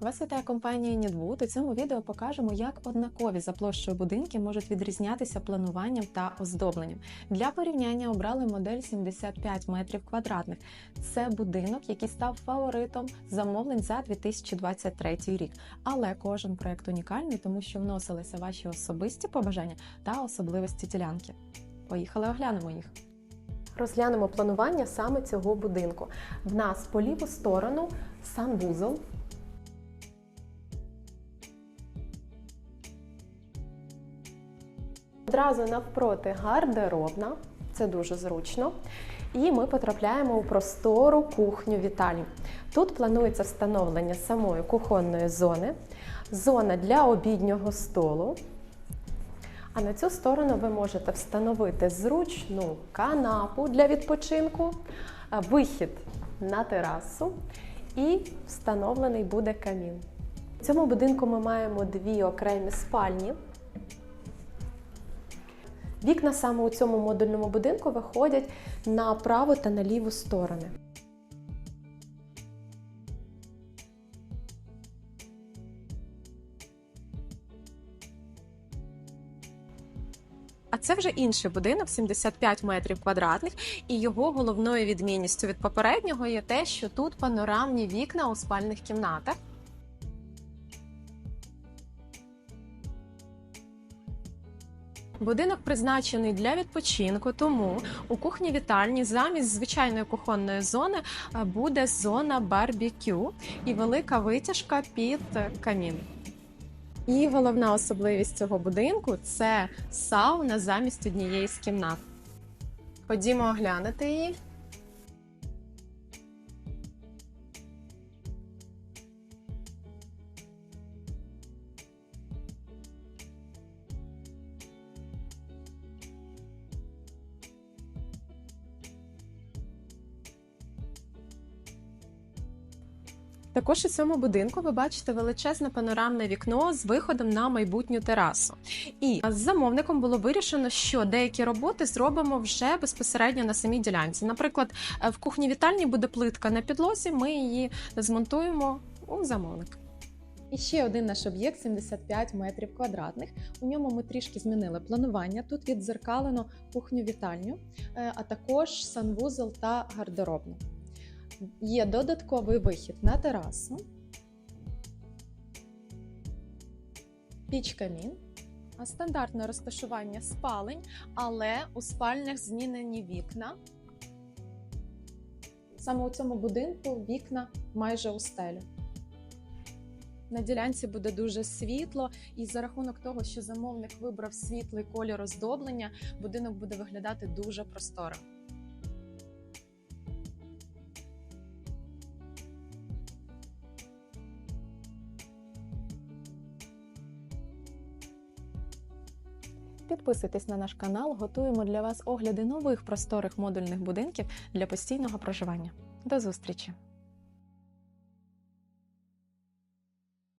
Вас вітає компанія Нідвуд. У цьому відео покажемо, як однакові за площею будинки можуть відрізнятися плануванням та оздобленням. Для порівняння обрали модель 75 метрів квадратних. Це будинок, який став фаворитом замовлень за 2023 рік. Але кожен проект унікальний, тому що вносилися ваші особисті побажання та особливості ділянки. Поїхали, оглянемо їх. Розглянемо планування саме цього будинку. В нас по ліву сторону санвузол. Одразу навпроти гардеробна, це дуже зручно. І ми потрапляємо у простору кухню вітальню. Тут планується встановлення самої кухонної зони, зона для обіднього столу. А на цю сторону ви можете встановити зручну канапу для відпочинку, вихід на терасу і встановлений буде камін. В цьому будинку ми маємо дві окремі спальні. Вікна саме у цьому модульному будинку виходять на праву та на ліву сторони. А це вже інший будинок, 75 метрів квадратних, і його головною відмінністю від попереднього є те, що тут панорамні вікна у спальних кімнатах. Будинок призначений для відпочинку, тому у кухні вітальні замість звичайної кухонної зони буде зона барбекю і велика витяжка під камін. І головна особливість цього будинку це сауна замість однієї з кімнат. Ходімо оглянути її. Також у цьому будинку ви бачите величезне панорамне вікно з виходом на майбутню терасу. І з замовником було вирішено, що деякі роботи зробимо вже безпосередньо на самій ділянці. Наприклад, в кухні вітальні буде плитка на підлозі, ми її змонтуємо у замовника. І ще один наш об'єкт 75 метрів квадратних. У ньому ми трішки змінили планування. Тут віддзеркалено кухню вітальню, е, а також санвузол та гардеробну. Є додатковий вихід на терасу, піч камін, стандартне розташування спалень, але у спальнях змінені вікна. Саме у цьому будинку вікна майже у стелю. На ділянці буде дуже світло, і за рахунок того, що замовник вибрав світлий колір оздоблення, будинок буде виглядати дуже просторо. Підписуйтесь на наш канал, готуємо для вас огляди нових просторих модульних будинків для постійного проживання. До зустрічі!